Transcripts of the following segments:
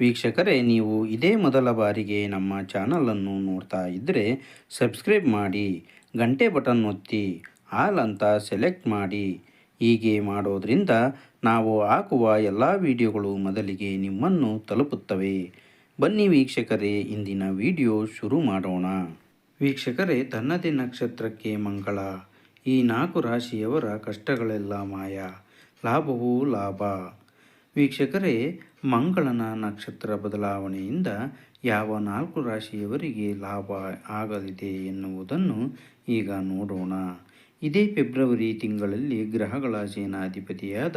ವೀಕ್ಷಕರೇ, ನೀವು ಇದೇ ಮೊದಲ ಬಾರಿಗೆ ನಮ್ಮ ಚಾನಲನ್ನು ನೋಡ್ತಾ ಇದ್ದರೆ ಸಬ್ಸ್ಕ್ರೈಬ್ ಮಾಡಿ, ಗಂಟೆ ಬಟನ್ ಒತ್ತಿ, ಆಲ್ ಅಂತ ಸೆಲೆಕ್ಟ್ ಮಾಡಿ. ಹೀಗೆ ಮಾಡೋದರಿಂದ ನಾವು ಹಾಕುವ ಎಲ್ಲ ವಿಡಿಯೋಗಳು ಮೊದಲಿಗೆ ನಿಮ್ಮನ್ನು ತಲುಪುತ್ತವೆ. ಬನ್ನಿ ವೀಕ್ಷಕರೇ, ಇಂದಿನ ವಿಡಿಯೋ ಶುರು ಮಾಡೋಣ. ವೀಕ್ಷಕರೇ, ತನ್ನದೇ ನಕ್ಷತ್ರಕ್ಕೆ ಮಂಗಳ. ಈ ನಾಲ್ಕು ರಾಶಿಯವರ ಕಷ್ಟಗಳೆಲ್ಲ ಮಾಯ. ಲಾಭವೂ ಲಾಭ. ವೀಕ್ಷಕರೇ ಮಂಗಳನ ನಕ್ಷತ್ರ ಬದಲಾವಣೆಯಿಂದ ಯಾವ ನಾಲ್ಕು ರಾಶಿಯವರಿಗೆ ಲಾಭ ಆಗಲಿದೆ ಎನ್ನುವುದನ್ನು ಈಗ ನೋಡೋಣ. ಇದೇ ಫೆಬ್ರವರಿ ತಿಂಗಳಲ್ಲಿ ಗ್ರಹಗಳ ಸೇನಾಧಿಪತಿಯಾದ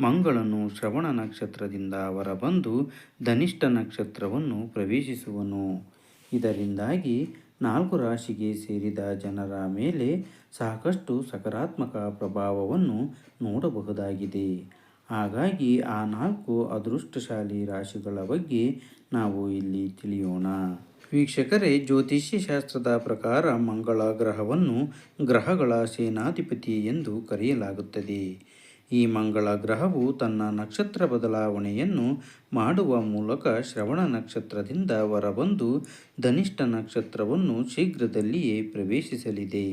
ಮಂಗಳನು ಶ್ರವಣ ನಕ್ಷತ್ರದಿಂದ ಹೊರಬಂದು ಧನಿಷ್ಠ ನಕ್ಷತ್ರವನ್ನು ಪ್ರವೇಶಿಸುವನು. ಇದರಿಂದಾಗಿ ನಾಲ್ಕು ರಾಶಿಗೆ ಸೇರಿದ ಜನರ ಮೇಲೆ ಸಾಕಷ್ಟು ಸಕಾರಾತ್ಮಕ ಪ್ರಭಾವವನ್ನು ನೋಡಬಹುದಾಗಿದೆ. ಹಾಗಾಗಿ ಆ ನಾಲ್ಕು ಅದೃಷ್ಟಶಾಲಿ ರಾಶಿಗಳ ಬಗ್ಗೆ ನಾವು ಇಲ್ಲಿ ತಿಳಿಯೋಣ. ವೀಕ್ಷಕರೇ ಜ್ಯೋತಿಷ್ಯ ಶಾಸ್ತ್ರದ ಪ್ರಕಾರ ಮಂಗಳ ಗ್ರಹವನ್ನು ಗ್ರಹಗಳ ಸೇನಾಧಿಪತಿ ಎಂದು ಕರೆಯಲಾಗುತ್ತದೆ. ಈ ಮಂಗಳ ಗ್ರಹವು ತನ್ನ ನಕ್ಷತ್ರ ಬದಲಾವಣೆಯನ್ನು ಮಾಡುವ ಮೂಲಕ ಶ್ರವಣ ನಕ್ಷತ್ರದಿಂದ ಹೊರಬಂದು ಧನಿಷ್ಠ ನಕ್ಷತ್ರವನ್ನು ಶೀಘ್ರದಲ್ಲಿಯೇ ಪ್ರವೇಶಿಸಲಿದೆ.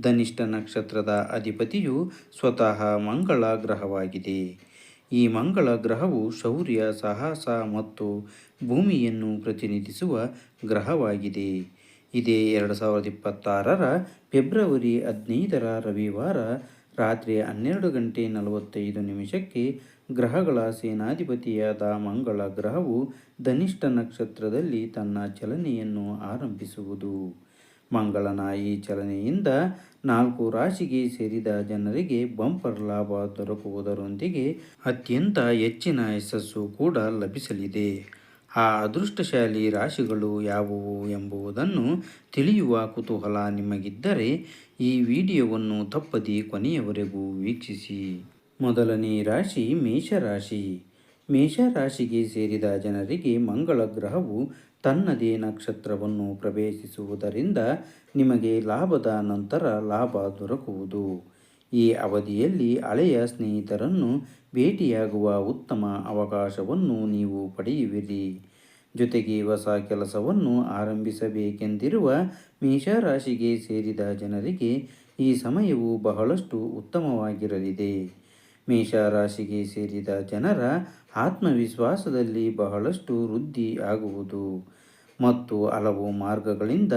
ಧನಿಷ್ಠ ನಕ್ಷತ್ರದ ಅಧಿಪತಿಯು ಸ್ವತಃ ಮಂಗಳ ಗ್ರಹವಾಗಿದೆ. ಈ ಮಂಗಳ ಗ್ರಹವು ಶೌರ್ಯ, ಸಾಹಸ ಮತ್ತು ಭೂಮಿಯನ್ನು ಪ್ರತಿನಿಧಿಸುವ ಗ್ರಹವಾಗಿದೆ. ಇದೇ ಎರಡು ಸಾವಿರದ ಇಪ್ಪತ್ತಾರರ ಫೆಬ್ರವರಿ ಹದಿನೈದರ ರವಿವಾರ ರಾತ್ರಿ ಹನ್ನೆರಡು ಗಂಟೆ ನಲವತ್ತೈದು ನಿಮಿಷಕ್ಕೆ ಗ್ರಹಗಳ ಸೇನಾಧಿಪತಿಯಾದ ಮಂಗಳ ಗ್ರಹವು ಧನಿಷ್ಠ ನಕ್ಷತ್ರದಲ್ಲಿ ತನ್ನ ಚಲನೆಯನ್ನು ಆರಂಭಿಸುವುದು. ಮಂಗಳನ ಈ ಚಲನೆಯಿಂದ ನಾಲ್ಕು ರಾಶಿಗೆ ಸೇರಿದ ಜನರಿಗೆ ಬಂಪರ್ ಲಾಭ ದೊರಕುವುದರೊಂದಿಗೆ ಅತ್ಯಂತ ಹೆಚ್ಚಿನ ಯಶಸ್ಸು ಕೂಡ ಲಭಿಸಲಿದೆ. ಆ ಅದೃಷ್ಟಶಾಲಿ ರಾಶಿಗಳು ಯಾವುವು ಎಂಬುದನ್ನು ತಿಳಿಯುವ ಕುತೂಹಲ ನಿಮಗಿದ್ದರೆ ಈ ವಿಡಿಯೋವನ್ನು ತಪ್ಪದಿ ಕೊನೆಯವರೆಗೂ ವೀಕ್ಷಿಸಿ. ಮೊದಲನೇ ರಾಶಿ ಮೇಷರಾಶಿ. ಮೇಷರಾಶಿಗೆ ಸೇರಿದ ಜನರಿಗೆ ಮಂಗಳ ಗ್ರಹವು ತನ್ನದೇ ನಕ್ಷತ್ರವನ್ನು ಪ್ರವೇಶಿಸುವುದರಿಂದ ನಿಮಗೆ ಲಾಭದ ನಂತರ ಲಾಭ ದೊರಕುವುದು. ಈ ಅವಧಿಯಲ್ಲಿ ಹಳೆಯ ಸ್ನೇಹಿತರನ್ನು ಭೇಟಿಯಾಗುವ ಉತ್ತಮ ಅವಕಾಶವನ್ನು ನೀವು ಪಡೆಯುವಿರಿ. ಜೊತೆಗೆ ಹೊಸ ಕೆಲಸವನ್ನು ಆರಂಭಿಸಬೇಕೆಂದಿರುವ ಮೇಷರಾಶಿಗೆ ಸೇರಿದ ಜನರಿಗೆ ಈ ಸಮಯವು ಬಹಳಷ್ಟು ಉತ್ತಮವಾಗಿರಲಿದೆ. ಮೇಷರಾಶಿಗೆ ಸೇರಿದ ಜನರ ಆತ್ಮವಿಶ್ವಾಸದಲ್ಲಿ ಬಹಳಷ್ಟು ವೃದ್ಧಿ ಆಗುವುದು. ಮತ್ತು ಹಲವು ಮಾರ್ಗಗಳಿಂದ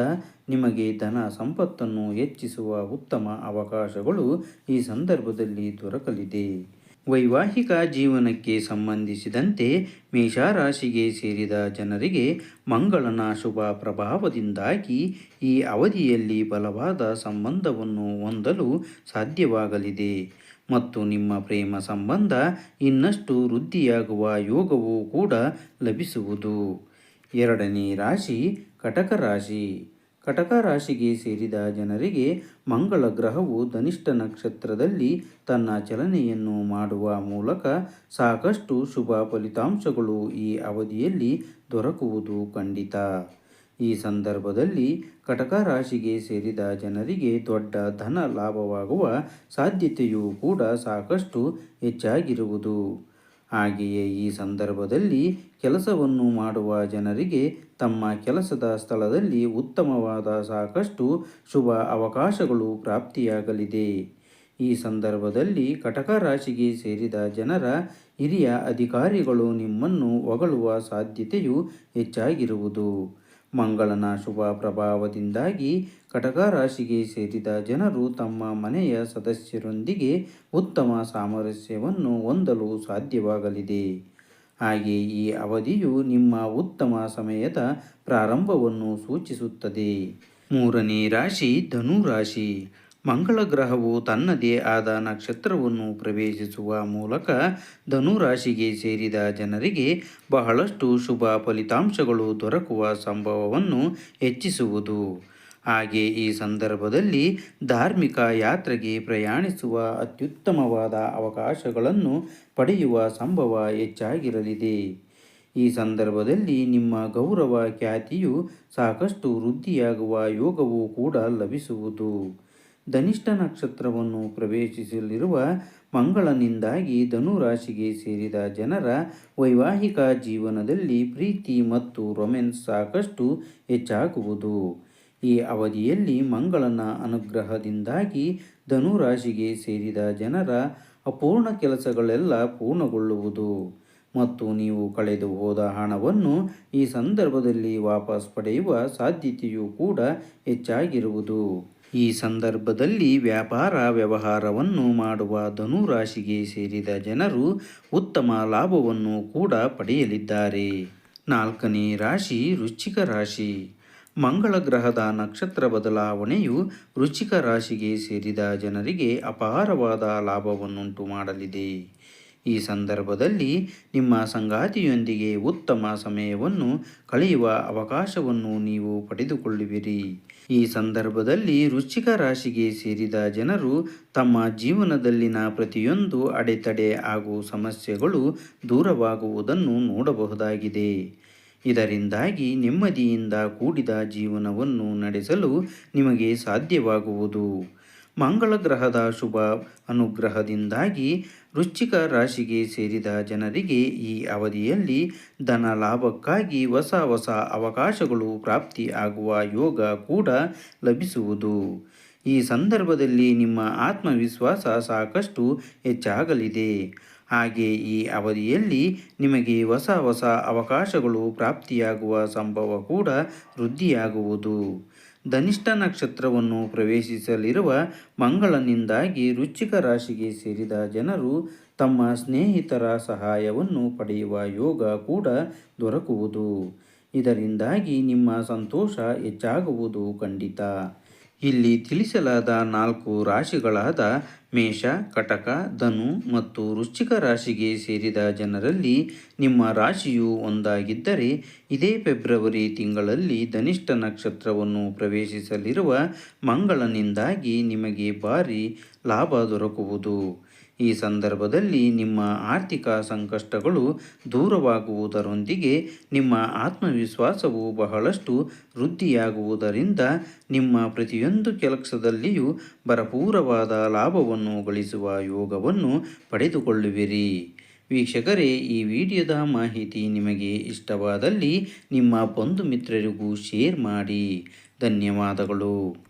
ನಿಮಗೆ ಧನ ಸಂಪತ್ತನ್ನು ಹೆಚ್ಚಿಸುವ ಉತ್ತಮ ಅವಕಾಶಗಳು ಈ ಸಂದರ್ಭದಲ್ಲಿ ದೊರಕಲಿದೆ. ವೈವಾಹಿಕ ಜೀವನಕ್ಕೆ ಸಂಬಂಧಿಸಿದಂತೆ ಮೇಷರಾಶಿಗೆ ಸೇರಿದ ಜನರಿಗೆ ಮಂಗಳನ ಶುಭ ಪ್ರಭಾವದಿಂದಾಗಿ ಈ ಅವಧಿಯಲ್ಲಿ ಬಲವಾದ ಸಂಬಂಧವನ್ನು ಹೊಂದಲು ಸಾಧ್ಯವಾಗಲಿದೆ. ಮತ್ತು ನಿಮ್ಮ ಪ್ರೇಮ ಸಂಬಂಧ ಇನ್ನಷ್ಟು ವೃದ್ಧಿಯಾಗುವ ಯೋಗವೂ ಕೂಡ ಲಭಿಸುವುದು. ಎರಡನೇ ರಾಶಿ, ಕಟಕ ರಾಶಿ. ಕಟಕ ರಾಶಿಗೆ ಸೇರಿದ ಜನರಿಗೆ ಮಂಗಳ ಗ್ರಹವು ಧನಿಷ್ಠ ನಕ್ಷತ್ರದಲ್ಲಿ ತನ್ನ ಚಲನೆಯನ್ನು ಮಾಡುವ ಮೂಲಕ ಸಾಕಷ್ಟು ಶುಭ ಫಲಿತಾಂಶಗಳು ಈ ಅವಧಿಯಲ್ಲಿ ದೊರಕುವುದು ಖಂಡಿತ. ಈ ಸಂದರ್ಭದಲ್ಲಿ ಕಟಕ ರಾಶಿಗೆ ಸೇರಿದ ಜನರಿಗೆ ದೊಡ್ಡ ಧನ ಲಾಭವಾಗುವ ಸಾಧ್ಯತೆಯೂ ಕೂಡ ಸಾಕಷ್ಟು ಹೆಚ್ಚಾಗಿರುವುದು. ಹಾಗೆಯೇ ಈ ಸಂದರ್ಭದಲ್ಲಿ ಕೆಲಸವನ್ನು ಮಾಡುವ ಜನರಿಗೆ ತಮ್ಮ ಕೆಲಸದ ಸ್ಥಳದಲ್ಲಿ ಉತ್ತಮವಾದ ಸಾಕಷ್ಟು ಶುಭ ಅವಕಾಶಗಳು ಪ್ರಾಪ್ತಿಯಾಗಲಿದೆ. ಈ ಸಂದರ್ಭದಲ್ಲಿ ಕಟಕ ರಾಶಿಗೆ ಸೇರಿದ ಜನರ ಹಿರಿಯ ಅಧಿಕಾರಿಗಳು ನಿಮ್ಮನ್ನು ಹೊಗಳುವ ಸಾಧ್ಯತೆಯು ಹೆಚ್ಚಾಗಿರುವುದು. ಮಂಗಳನ ಶುಭ ಪ್ರಭಾವದಿಂದಾಗಿ ಕಟಕ ರಾಶಿಗೆ ಸೇರಿದ ಜನರು ತಮ್ಮ ಮನೆಯ ಸದಸ್ಯರೊಂದಿಗೆ ಉತ್ತಮ ಸಾಮರಸ್ಯವನ್ನು ಹೊಂದಲು ಸಾಧ್ಯವಾಗಲಿದೆ. ಹಾಗೆ ಈ ಅವಧಿಯು ನಿಮ್ಮ ಉತ್ತಮ ಸಮಯದ ಪ್ರಾರಂಭವನ್ನು ಸೂಚಿಸುತ್ತದೆ. ಮೂರನೇ ರಾಶಿ ಧನು ರಾಶಿ ಮಂಗಳ ಗ್ರಹವು ತನ್ನದೇ ಆದ ನಕ್ಷತ್ರವನ್ನು ಪ್ರವೇಶಿಸುವ ಮೂಲಕ ಧನುರಾಶಿಗೆ ಸೇರಿದ ಜನರಿಗೆ ಬಹಳಷ್ಟು ಶುಭ ಫಲಿತಾಂಶಗಳು ದೊರಕುವ ಸಂಭವವನ್ನು ಹೆಚ್ಚಿಸುವುದು. ಹಾಗೆ ಈ ಸಂದರ್ಭದಲ್ಲಿ ಧಾರ್ಮಿಕ ಯಾತ್ರೆಗೆ ಪ್ರಯಾಣಿಸುವ ಅತ್ಯುತ್ತಮವಾದ ಅವಕಾಶಗಳನ್ನು ಪಡೆಯುವ ಸಂಭವ ಹೆಚ್ಚಾಗಿರಲಿದೆ. ಈ ಸಂದರ್ಭದಲ್ಲಿ ನಿಮ್ಮ ಗೌರವ ಖ್ಯಾತಿಯು ಸಾಕಷ್ಟು ವೃದ್ಧಿಯಾಗುವ ಯೋಗವೂ ಕೂಡ ಲಭಿಸುವುದು. ಧನಿಷ್ಠ ನಕ್ಷತ್ರವನ್ನು ಪ್ರವೇಶಿಸಲಿರುವ ಮಂಗಳನಿಂದಾಗಿ ಧನುರಾಶಿಗೆ ಸೇರಿದ ಜನರ ವೈವಾಹಿಕ ಜೀವನದಲ್ಲಿ ಪ್ರೀತಿ ಮತ್ತು ರೊಮ್ಯಾನ್ಸ್ ಸಾಕಷ್ಟು ಹೆಚ್ಚಾಗುವುದು. ಈ ಅವಧಿಯಲ್ಲಿ ಮಂಗಳನ ಅನುಗ್ರಹದಿಂದಾಗಿ ಧನುರಾಶಿಗೆ ಸೇರಿದ ಜನರ ಅಪೂರ್ಣ ಕೆಲಸಗಳೆಲ್ಲ ಪೂರ್ಣಗೊಳ್ಳುವುದು. ಮತ್ತು ನೀವು ಕಳೆದು ಹೋದ ಹಣವನ್ನು ಈ ಸಂದರ್ಭದಲ್ಲಿ ವಾಪಸ್ ಪಡೆಯುವ ಸಾಧ್ಯತೆಯೂ ಕೂಡ ಹೆಚ್ಚಾಗಿರುವುದು. ಈ ಸಂದರ್ಭದಲ್ಲಿ ವ್ಯಾಪಾರ ವ್ಯವಹಾರವನ್ನು ಮಾಡುವ ಧನುರಾಶಿಗೆ ಸೇರಿದ ಜನರು ಉತ್ತಮ ಲಾಭವನ್ನು ಕೂಡ ಪಡೆಯಲಿದ್ದಾರೆ. ನಾಲ್ಕನೇ ರಾಶಿ ರುಚಿಕ ರಾಶಿ. ಮಂಗಳ ಗ್ರಹದ ನಕ್ಷತ್ರ ಬದಲಾವಣೆಯು ರುಚಿಕ ರಾಶಿಗೆ ಸೇರಿದ ಜನರಿಗೆ ಅಪಾರವಾದ ಲಾಭವನ್ನುಂಟು ಮಾಡಲಿದೆ. ಈ ಸಂದರ್ಭದಲ್ಲಿ ನಿಮ್ಮ ಸಂಗಾತಿಯೊಂದಿಗೆ ಉತ್ತಮ ಸಮಯವನ್ನು ಕಳೆಯುವ ಅವಕಾಶವನ್ನು ನೀವು ಪಡೆದುಕೊಳ್ಳುವಿರಿ. ಈ ಸಂದರ್ಭದಲ್ಲಿ ವೃಶ್ಚಿಕ ರಾಶಿಗೆ ಸೇರಿದ ಜನರು ತಮ್ಮ ಜೀವನದಲ್ಲಿನ ಪ್ರತಿಯೊಂದು ಅಡೆತಡೆ ಹಾಗೂ ಸಮಸ್ಯೆಗಳು ದೂರವಾಗುವುದನ್ನು ನೋಡಬಹುದಾಗಿದೆ. ಇದರಿಂದಾಗಿ ನೆಮ್ಮದಿಯಿಂದ ಕೂಡಿದ ಜೀವನವನ್ನು ನಡೆಸಲು ನಿಮಗೆ ಸಾಧ್ಯವಾಗುವುದು. ಮಂಗಳ ಗ್ರಹದ ಶುಭ ಅನುಗ್ರಹದಿಂದಾಗಿ ವೃಶ್ಚಿಕ ರಾಶಿಗೆ ಸೇರಿದ ಜನರಿಗೆ ಈ ಅವಧಿಯಲ್ಲಿ ಧನ ಲಾಭಕ್ಕಾಗಿ ಹೊಸ ಹೊಸ ಅವಕಾಶಗಳು ಪ್ರಾಪ್ತಿ ಆಗುವ ಯೋಗ ಕೂಡ ಲಭಿಸುವುದು. ಈ ಸಂದರ್ಭದಲ್ಲಿ ನಿಮ್ಮ ಆತ್ಮವಿಶ್ವಾಸ ಸಾಕಷ್ಟು ಹೆಚ್ಚಾಗಲಿದೆ. ಹಾಗೆ ಈ ಅವಧಿಯಲ್ಲಿ ನಿಮಗೆ ಹೊಸ ಹೊಸ ಅವಕಾಶಗಳು ಪ್ರಾಪ್ತಿಯಾಗುವ ಸಂಭವ ಕೂಡ ವೃದ್ಧಿಯಾಗುವುದು. ಧನಿಷ್ಠ ನಕ್ಷತ್ರವನ್ನು ಪ್ರವೇಶಿಸಲಿರುವ ಮಂಗಳನಿಂದಾಗಿ ರುಚಿಕ ರಾಶಿಗೆ ಸೇರಿದ ಜನರು ತಮ್ಮ ಸ್ನೇಹಿತರ ಸಹಾಯವನ್ನು ಪಡೆಯುವ ಯೋಗ ಕೂಡ ದೊರಕುವುದು. ಇದರಿಂದಾಗಿ ನಿಮ್ಮ ಸಂತೋಷ ಹೆಚ್ಚಾಗುವುದು ಖಂಡಿತ. ಇಲ್ಲಿ ತಿಳಿಸಲಾದ ನಾಲ್ಕು ರಾಶಿಗಳಾದ ಮೇಷ, ಕಟಕ, ಧನು ಮತ್ತು ವೃಶ್ಚಿಕ ರಾಶಿಗೆ ಸೇರಿದ ಜನರಲ್ಲಿ ನಿಮ್ಮ ರಾಶಿಯು ಒಂದಾಗಿದ್ದರೆ ಇದೇ ಫೆಬ್ರವರಿ ತಿಂಗಳಲ್ಲಿ ಧನಿಷ್ಠ ನಕ್ಷತ್ರವನ್ನು ಪ್ರವೇಶಿಸಲಿರುವ ಮಂಗಳನಿಂದಾಗಿ ನಿಮಗೆ ಭಾರಿ ಲಾಭ ದೊರಕುವುದು. ಈ ಸಂದರ್ಭದಲ್ಲಿ ನಿಮ್ಮ ಆರ್ಥಿಕ ಸಂಕಷ್ಟಗಳು ದೂರವಾಗುವುದರೊಂದಿಗೆ ನಿಮ್ಮ ಆತ್ಮವಿಶ್ವಾಸವು ಬಹಳಷ್ಟು ವೃದ್ಧಿಯಾಗುವುದರಿಂದ ನಿಮ್ಮ ಪ್ರತಿಯೊಂದು ಕೆಲಸದಲ್ಲಿಯೂ ಭರಪೂರವಾದ ಲಾಭವನ್ನು ಗಳಿಸುವ ಯೋಗವನ್ನು ಪಡೆದುಕೊಳ್ಳುವಿರಿ. ವೀಕ್ಷಕರೇ, ಈ ವಿಡಿಯೋದ ಮಾಹಿತಿ ನಿಮಗೆ ಇಷ್ಟವಾದಲ್ಲಿ ನಿಮ್ಮ ಬಂಧು ಮಿತ್ರರಿಗೂ ಶೇರ್ ಮಾಡಿ. ಧನ್ಯವಾದಗಳು.